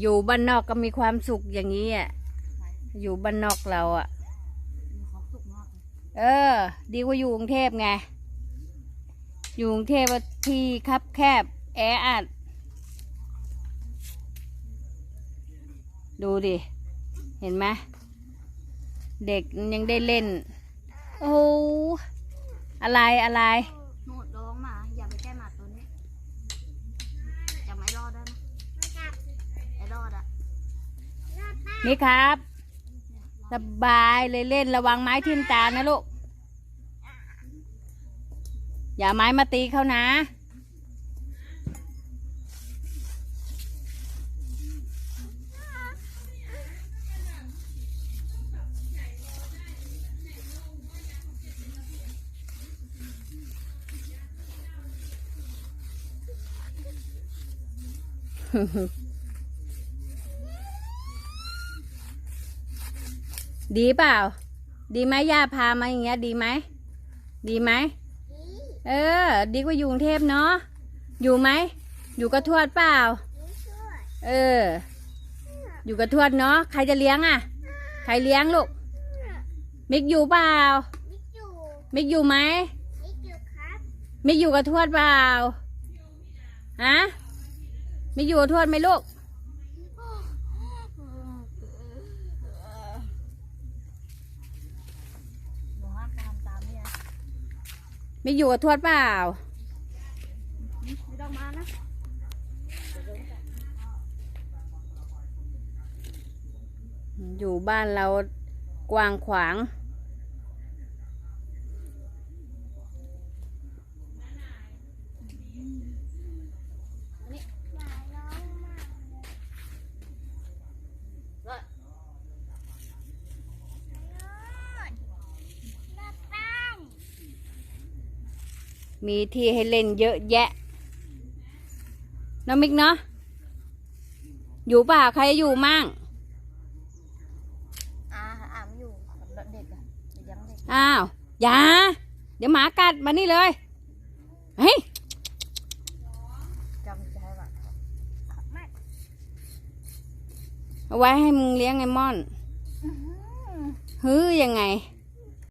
อยู่บ้านนอกก็มีความสุขอย่างนี้อะอยู่บ้านนอกเราอะ เออ ดีกว่าอยู่กรุงเทพไง อยู่กรุงเทพที่คับแคบ แออัด ดูดิ เห็นไหมเด็กยังได้เล่น โอ้โหอะไรอะไรองหมา อย่าไปใกล้หมาตัวนี้จะไม่รอดได้ไหมไอ้รอดอะ นี่ครับ สบายเลยเล่นระวังไม้ทิ่มตานะลูก อย่าไม้มาตีเขานะ ดีเปล่า ดีไหมย่าพามาอย่างเงี้ย ดีไหม ดีไหม เออ ดีกว่าอยู่กรุงเทพเนาะ อยู่ไหม อยู่กับทวดเปล่า เออ อยู่กับทวดเนาะ ใครจะเลี้ยงอะ ใครเลี้ยงลูก มิกอยู่เปล่า มิกอยู่มิกอยู่ไหมมิกอยู่ครับมิกอยู่กับทวดเปล่า ฮะ มิกอยู่กับทวดไหมลูก หนูห้าม ตามตามเนี่ยมิกอยู่กับทวดเปล่า ไม่ต้องมานะอยู่บ้านเรากว้างขวาง มีที่ให้เล่นเยอะแยะ น้องมิกเนาะ อยู่เปล่าใครอยู่มั่ง อาอามอยู่กับเด็กอะเด็กยังเด็กอ้าว อย่า เดี๋ยวหมากัดมานี่เลย เฮ้ย จำใจว่าไม่เอาไว้ให้มึงเลี้ยงไอ้ม่อน ฮือยังไงไ